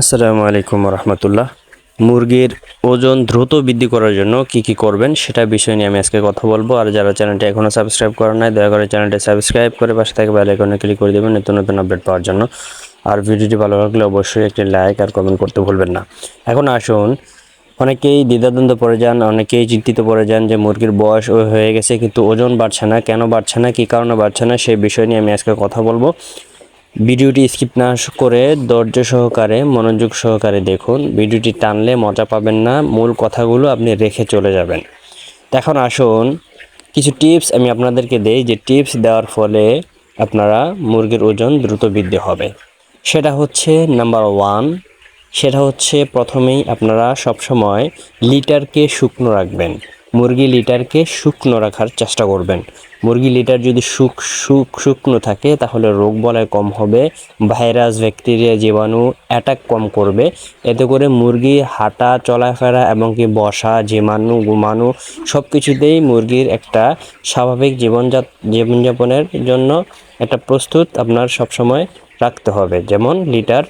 আসসালামু আলাইকুম রহমতুল্লাহ। মুরগির ওজন দ্রুত বৃদ্ধি করার জন্য কি কি করবেন সেটা বিষয় নিয়ে আমি আজকে কথা বলব। আর যারা চ্যানেলটি এখনও সাবস্ক্রাইব করেন নাই, দয়া করে চ্যানেলটি সাবস্ক্রাইব করে পাশে থেকে বেল আইকনে ক্লিক করে দেবেন নতুন নতুন আপডেট পাওয়ার জন্য। আর ভিডিওটি ভালো লাগলে অবশ্যই একটি লাইক আর কমেন্ট করতে ভুলবেন না। এখন আসুন, অনেকেই দ্বিধাদ্বন্দ্ব পড়ে যান, অনেকেই চিন্তিত পড়ে যান যে মুরগির বয়স হয়ে গেছে কিন্তু ওজন বাড়ছে না, কেন বাড়ছে না, কী কারণে বাড়ছে না, সেই বিষয় নিয়ে আমি আজকে কথা বলব। ভিডিওটি স্কিপ না করে ধৈর্য সহকারে, মনোযোগ সহকারে দেখুন। ভিডিওটি টানলে মজা পাবেন না, মূল কথাগুলো আপনি রেখে চলে যাবেন। এখন আসুন, কিছু টিপস আমি আপনাদেরকে দেই। যে টিপস দেওয়ার ফলে আপনারা মুরগির ওজন দ্রুত বৃদ্ধি হবে। সেটা হচ্ছে নাম্বার ওয়ান সেটা হচ্ছে প্রথমেই আপনারা সবসময় লিটারকে শুকনো রাখবেন। মুরগি লিটারকে শুকনো রাখার চেষ্টা করবেন। মুরগি লিটার যদি শুক শুক, শুকনো থাকে, তাহলে রোগ বলায় কম হবে, ভাইরাস, ব্যাকটেরিয়া, জীবাণু অ্যাটাক কম করবে। এতে করে মুরগি হাঁটা, চলাফেরা এবং কি বসা, জীবাণু ঘুমানো সব কিছুতেই মুরগির একটা স্বাভাবিক জীবনযাত, জীবনযাপনের জন্য একটা প্রস্তুত আপনার সবসময় রাখতে হবে। যেমন লিটার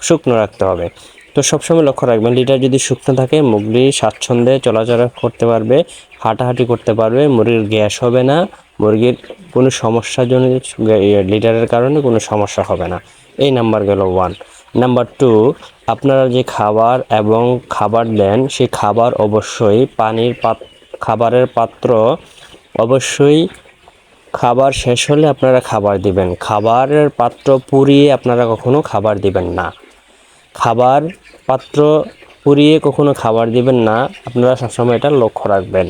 শুকনো রাখতে হবে। তো সবসময় লক্ষ্য রাখবেন লিটার যদি শুকনো থাকে, মুরগি স্বাচ্ছন্দ্যে চলাচলা করতে পারবে, হাঁটাহাঁটি করতে পারবে, মুরগির গ্যাস হবে না, মুরগির কোনো সমস্যার জন্য লিটারের কারণে কোনো সমস্যা হবে না। এই নাম্বার গেল ওয়ান নাম্বার টু আপনারা যে খাবার এবং খাবার দেন সেই খাবার অবশ্যই পানির পাত, খাবারের পাত্র অবশ্যই খাবার শেষ হলে আপনারা খাবার দিবেন। খাবারের পাত্র পুড়িয়ে আপনারা কখনো খাবার দিবেন না। খাবার পাত্র পুড়িয়ে কখনো খাবার দিবেন না। আপনারা সবসময় এটা লক্ষ্য রাখবেন।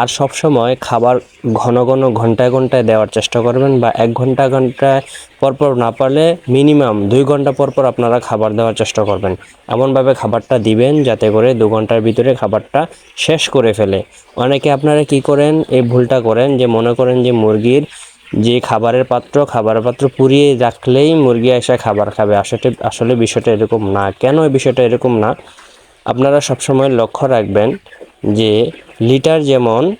আর সবসময় খাবার ঘন ঘন ঘন্টায় ঘন্টায় দেওয়ার চেষ্টা করবেন বা এক ঘণ্টা, ঘন্টায় পরপর না পারলে মিনিমাম দুই ঘণ্টা পর পর আপনারা খাবার দেওয়ার চেষ্টা করবেন। এমনভাবে খাবারটা দিবেন যাতে করে দু ঘণ্টার ভিতরে খাবারটা শেষ করে ফেলে। অনেকে আপনারা কি করেন, এই ভুলটা করেন যে মনে করেন যে মুরগির যে খাবারের পাত্র খাবারের পাত্র পুড়িয়ে রাখলেই মুরগি এসে খাবার খাবে। আসলে আসলে বিষয়টা এরকম না। কেন এই বিষয়টা এরকম না? আপনারা সবসময় লক্ষ্য রাখবেন যে লিটার যেমন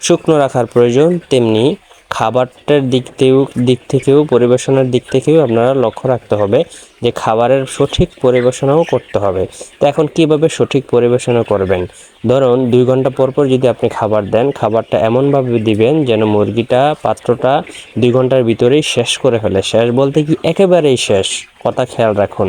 শুকনো রাখার প্রয়োজন, তেমনি খাবারটার দিক থেকেও দিক থেকেও, পরিবেশনের দিক থেকেও আপনারা লক্ষ্য রাখতে হবে যে খাবারের সঠিক পরিবেশনাও করতে হবে। তো এখন কীভাবে সঠিক পরিবেশনা করবেন? ধরুন, দুই ঘণ্টা পর পর যদি আপনি খাবার দেন, খাবারটা এমনভাবে দিবেন যেন মুরগিটা, পাত্রটা দুই ঘণ্টার ভিতরেই শেষ করে ফেলে। শেষ বলতে কি একেবারেই শেষ? কথা খেয়াল রাখুন।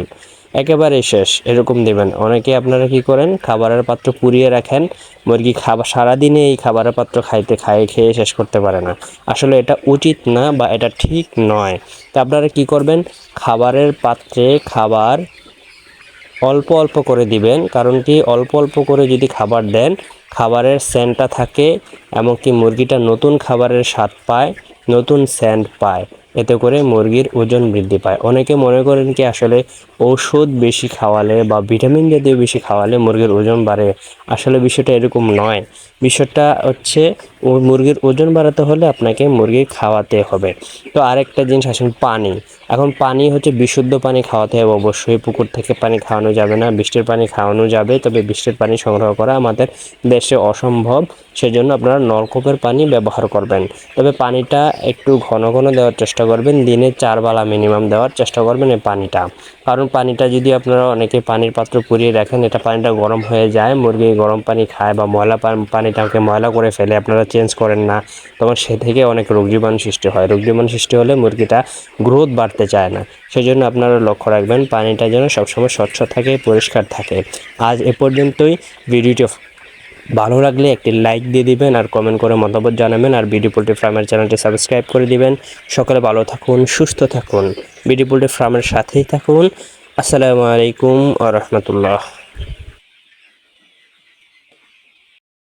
একেবারেই শেষ, এরকম দেবেন। অনেকে আপনারা কি করেন, খাবারের পাত্র পুড়িয়ে রাখেন, মুরগি খাবার, সারাদিনে এই খাবারের পাত্র খাইতে খায় খেয়ে শেষ করতে পারে না। আসলে এটা উচিত না বা এটা ঠিক নয়। তা আপনারা কি করবেন, খাবারের পাত্রে খাবার অল্প অল্প করে দিবেন, কারণ কি অল্প অল্প করে যদি খাবার দেন, খাবারের স্যান্ডটা থাকে এমনকি মুরগিটা নতুন খাবারের স্বাদ পায়, নতুন স্যান্ড পায়। এতে করে মুরগির ওজন বৃদ্ধি পায়। অনেকে মনে করেন কি আসলে ঔষধ বেশি খাওয়ালে বা ভিটামিন জাতীয় বেশি খাওয়ালে মুরগির ওজন বাড়ে। আসলে বিষয়টা এরকম নয়। বিষয়টা হচ্ছে ও মুরগির ওজন বাড়াতে হলে আপনাকে মুরগি খাওয়াতে হবে। তো আরেকটা জিনিস আসেন পানি। এখন পানি হচ্ছে বিশুদ্ধ পানি খাওয়াতে হবে। অবশ্যই পুকুর থেকে পানি খাওয়ানো যাবে না। বৃষ্টির পানি খাওয়ানো যাবে। তবে বৃষ্টির পানি সংগ্রহ করা আমাদের দেশে অসম্ভব। সেজন্য আপনারা নলকূপের পানি ব্যবহার করবেন। তবে পানিটা একটু ঘন ঘন দেওয়ার চেষ্টা করবেন দিনে চার বেলা মিনিমাম দেওয়ার চেষ্টা করবেন এই পানিটা। কারণ পানিটা যদি আপনারা অনেকে পানির পাত্র পুড়িয়ে রাখেন, এটা পানিটা গরম হয়ে যায়, মুরগি গরম পানি খায় বা ময়লা পান- পানিটাকে ময়লা করে ফেলে, আপনারা চেঞ্জ করেন না। তখন সে থেকে অনেক রোগ জীবাণু সৃষ্টি হয়। রোগ জীবাণু সৃষ্টি হলে মুরগিটা গ্রোথ বাড়তে চায় না। সেই জন্য আপনারা লক্ষ্য রাখবেন, পানিটা যেন সবসময় স্বচ্ছ থাকে, পরিষ্কার থাকে। আজ এ পর্যন্তই। ভিডিওটি ভালো লাগলে একটি লাইক দিয়ে দিবেন আর কমেন্ট করে মতামত জানাবেন আর বিডি পোল্ট্রি ফার্মের চ্যানেলটি সাবস্ক্রাইব করে দিবেন। সকালে ভালো থাকুন, সুস্থ থাকুন। বিডি পোল্ট্রি ফার্মের সাথেই থাকুন। আসসালামু আলাইকুম আ রহমতুল্লাহ।